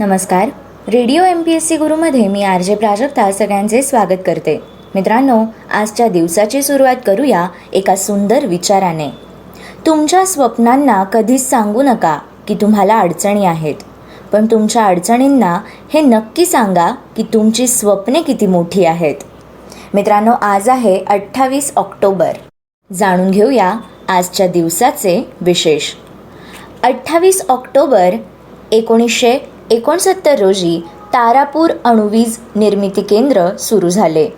नमस्कार. Radio M P S C गुरुमध्ये मी R J Prajakta सगळ्यांचे स्वागत करते. मित्रांनो आजच्या दिवसाची सुरुवात करूया एका सुंदर विचाराने. तुमच्या स्वप्नांना कधीच सांगू नका की तुम्हाला अडचणी आहेत. पण तुमच्या अडचणींना हे नक्की सांगा की तुमची स्वप्ने किती मोठी आहेत. मित्रांनो आज आहे अठ्ठावीस ऑक्टोबर. जाणून घेऊया आजच्या दिवसाचे विशेष. अठ्ठावीस ऑक्टोबर एकोणीसशे एकोणसत्तर रोजी तारापूर अणुवीज निर्मिती केंद्र सुरू झाले.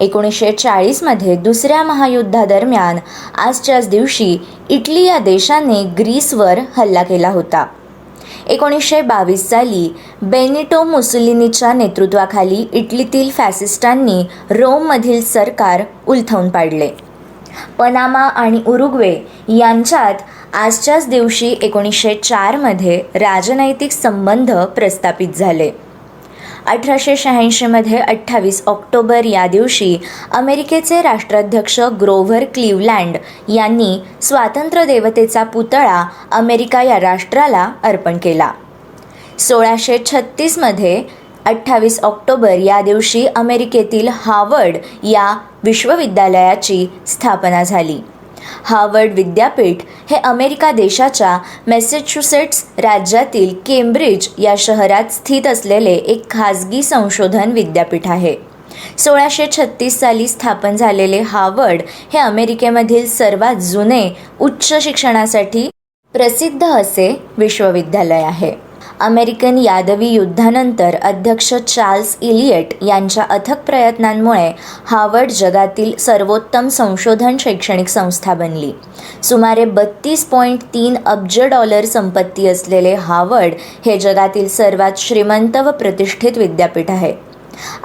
एकोणीसशे चाळीसमध्ये दुसऱ्या महायुद्धादरम्यान आजच्याच दिवशी इटली या देशाने ग्रीसवर हल्ला केला होता. एकोणीसशे बावीस साली बेनिटो मुसुलिनीच्या नेतृत्वाखाली इटलीतील फॅसिस्टांनी रोममधील सरकार उलथवून पाडले. पनामा आणि उरुग्वे यांच्यात आजच्याच दिवशी एकोणीसशे चारमध्ये राजनैतिक संबंध प्रस्थापित झाले. अठराशे शहाऐंशीमध्ये अठ्ठावीस ऑक्टोबर या दिवशी अमेरिकेचे राष्ट्राध्यक्ष ग्रोव्हर क्लिवलँड यांनी स्वातंत्र्य देवतेचा पुतळा अमेरिका या राष्ट्राला अर्पण केला. सोळाशे छत्तीसमध्ये अठ्ठावीस ऑक्टोबर या दिवशी अमेरिकेतील हार्वर्ड या विश्वविद्यालयाची स्थापना झाली. हार्वर्ड विद्यापीठ हे अमेरिका देशाच्या मॅसेच्युसेट्स राज्यातील केम्ब्रिज या शहरात स्थित असलेले एक खाजगी संशोधन विद्यापीठ आहे. सोळाशे छत्तीस साली स्थापन झालेले हार्वर्ड हे अमेरिकेमधील सर्वात जुने उच्च शिक्षणासाठी प्रसिद्ध असे विश्वविद्यालय आहे. अमेरिकन यादवी युद्धानंतर अध्यक्ष चार्ल्स इलियट यांच्या अथक प्रयत्नांमुळे हार्वर्ड जगातील सर्वोत्तम संशोधन शैक्षणिक संस्था बनली. सुमारे बत्तीस पॉईंट तीन अब्ज डॉलर संपत्ती असलेले हार्वर्ड हे जगातील सर्वात श्रीमंत व प्रतिष्ठित विद्यापीठ आहे.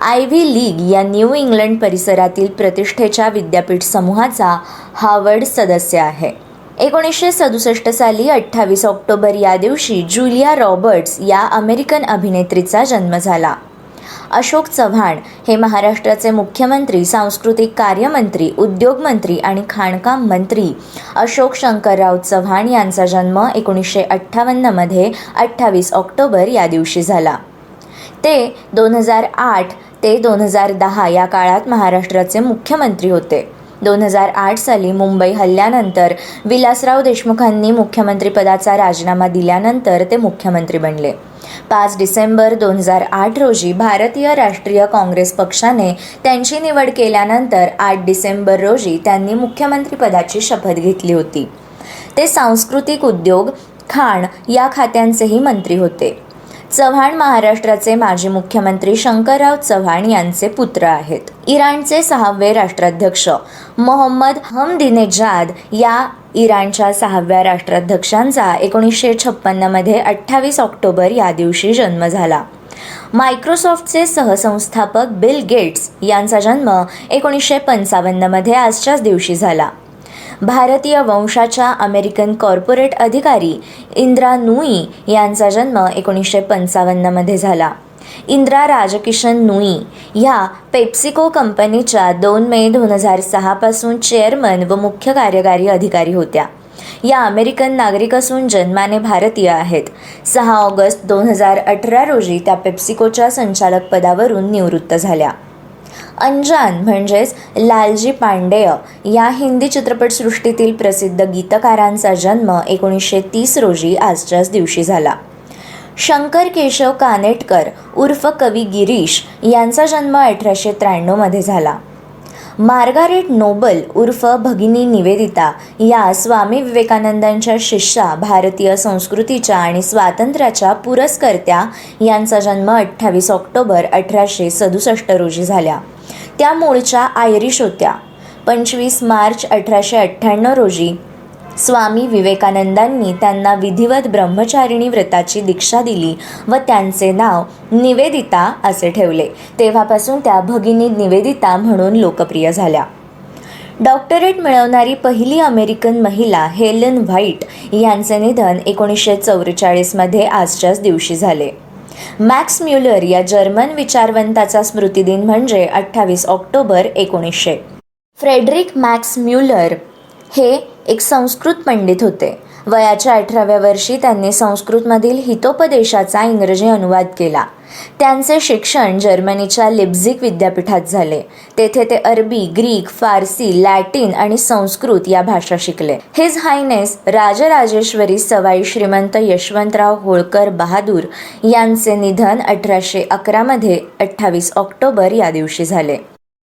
आय व्ही लीग या न्यू इंग्लंड परिसरातील प्रतिष्ठेच्या विद्यापीठ समूहाचा हार्वर्ड सदस्य आहे. एकोणीसशे सदुसष्ट साली अठ्ठावीस ऑक्टोबर या दिवशी जुलिया रॉबर्ट्स या अमेरिकन अभिनेत्रीचा जन्म झाला. अशोक चव्हाण हे महाराष्ट्राचे मुख्यमंत्री सांस्कृतिक कार्यमंत्री उद्योगमंत्री आणि खाणकाम मंत्री. अशोक शंकरराव चव्हाण यांचा जन्म एकोणीसशे अठ्ठावन्नमध्ये अठ्ठावीस ऑक्टोबर या दिवशी झाला. ते दोन हजार आठ ते दोन हजार दहा या काळात महाराष्ट्राचे मुख्यमंत्री होते. दोन हजार आठ साली मुंबई हल्ल्यानंतर विलासराव देशमुखांनी मुख्यमंत्रीपदाचा राजीनामा दिल्यानंतर ते मुख्यमंत्री बनले. पाच डिसेंबर दोन हजार आठ रोजी भारतीय राष्ट्रीय काँग्रेस पक्षाने त्यांची निवड केल्यानंतर आठ डिसेंबर रोजी त्यांनी मुख्यमंत्रीपदाची शपथ घेतली होती. ते सांस्कृतिक उद्योग खाण या खात्यांचेही मंत्री होते. चव्हाण महाराष्ट्राचे माजी मुख्यमंत्री शंकरराव चव्हाण यांचे पुत्र आहेत. इराणचे सहावे राष्ट्राध्यक्ष मोहम्मद हमदिनेजाद या इराणच्या सहाव्या राष्ट्राध्यक्षांचा एकोणीसशे छप्पन्नमध्ये अठ्ठावीस ऑक्टोबर या दिवशी जन्म झाला. मायक्रोसॉफ्टचे सहसंस्थापक बिल गेट्स यांचा जन्म एकोणीसशे पंचावन्नमध्ये आजच्याच दिवशी झाला. भारतीय वंशाच्या अमेरिकन कॉर्पोरेट अधिकारी इंद्रा नुई यांचा जन्म एकोणीसशे पंचावन्नमध्ये झाला. इंद्रा राजकिशन नुई ह्या पेप्सिको कंपनीच्या दोन मे दोन हजार सहापासून चेअरमन व मुख्य कार्यकारी अधिकारी होत्या. या अमेरिकन नागरिक असून जन्माने भारतीय आहेत. सहा ऑगस्ट दोन हजार अठरा रोजी त्या पेप्सिकोच्या संचालक पदावरून निवृत्त झाल्या. अंजान म्हणजेच लालजी पांडेय या हिंदी चित्रपटसृष्टीतील प्रसिद्ध गीतकारांचा जन्म एकोणीसशे तीस रोजी आजच्याच दिवशी झाला. शंकर केशव कानेटकर उर्फ कवी गिरीश यांचा जन्म अठराशे त्र्याण्णवमध्ये झाला. मार्गारेट नोबल उर्फ भगिनी निवेदिता या स्वामी विवेकानंदांच्या शिष्या भारतीय संस्कृतीच्या आणि स्वातंत्र्याच्या पुरस्कर्त्या यांचा जन्म अठ्ठावीस ऑक्टोबर अठराशे सदुसष्ट रोजी झाल्या त्या मूळच्या आयरिश होत्या. पंचवीस मार्च अठराशे अठ्ठ्याण्णव रोजी स्वामी विवेकानंदांनी त्यांना विधिवत ब्रह्मचारिणी व्रताची दीक्षा दिली व त्यांचे नाव निवेदिता असे ठेवले. तेव्हापासून त्या भगिनी निवेदिता म्हणून लोकप्रिय झाल्या. डॉक्टरेट मिळवणारी पहिली अमेरिकन महिला हेलन व्हाईट यांचे निधन एकोणीसशे चौवेचाळीसमध्ये आजच्याच दिवशी झाले. मॅक्स म्युलर या जर्मन विचारवंताचा स्मृतिदिन म्हणजे अठ्ठावीस ऑक्टोबर एकोणीसशे. फ्रेडरिक मॅक्स म्युलर हे एक संस्कृत पंडित होते. वयाच्या अठराव्या वर्षी त्यांनी संस्कृतमधील हितोपदेशाचा इंग्रजी अनुवाद केला. त्यांचे शिक्षण जर्मनीच्या लिप्झिक विद्यापीठात झाले. तेथे ते अरबी ग्रीक फारसी लॅटिन आणि संस्कृत या भाषा शिकले. हिज हायनेस राजराजेश्वरी सवाई श्रीमंत यशवंतराव होळकर बहादूर यांचे निधन अठराशे अकरामध्ये अठ्ठावीस ऑक्टोबर या दिवशी झाले.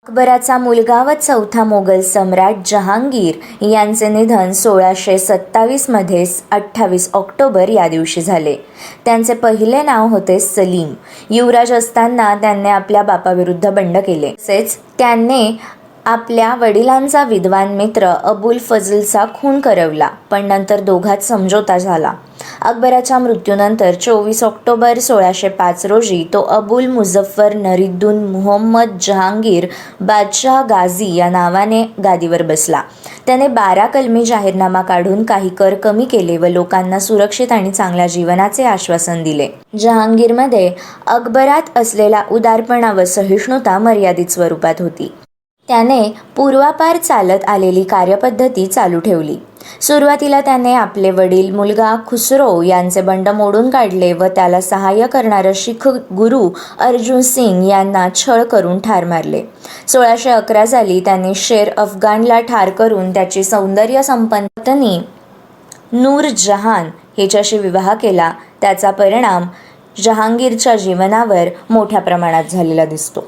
अकबराचा मुलगा व चौथा मोगल सम्राट जहांगीर यांचे निधन सोळाशे सत्तावीसमध्ये अठ्ठावीस ऑक्टोबर या दिवशी झाले. त्यांचे पहिले नाव होते सलीम. युवराज असताना त्यांनी आपल्या बापाविरुद्ध बंड केले. तसेच त्यांनी आपल्या वडिलांचा विद्वान मित्र अबुल फजलचा खून करवला पण नंतर दोघात समझोता झाला. अकबराच्या मृत्यूनंतर चोवीस ऑक्टोबर सोळाशे पाच रोजी तो अबुल मुझफ्फर नरिद्दून मुहम्मद जहांगीर बादशाह गाझी या नावाने गादीवर बसला. त्याने बारा कलमी जाहीरनामा काढून काही कर कमी केले व लोकांना सुरक्षित आणि चांगल्या जीवनाचे आश्वासन दिले. जहांगीरमध्ये अकबरात असलेला उदारपणा व सहिष्णुता मर्यादित स्वरूपात होती. त्याने पूर्वापार चालत आलेली कार्यपद्धती चालू ठेवली. सुरुवातीला त्याने आपले वडील मुलगा खुसरो यांचे बंड मोडून काढले व त्याला सहाय्य करणारं शिख गुरु अर्जुन सिंग यांना छळ करून ठार मारले. सोळाशे अकरा साली त्यांनी शेर अफगाणला ठार करून त्याची सौंदर्य संपन्न नूर जहान हिच्याशी विवाह केला. त्याचा परिणाम जहांगीरच्या जीवनावर मोठ्या प्रमाणात झालेला दिसतो.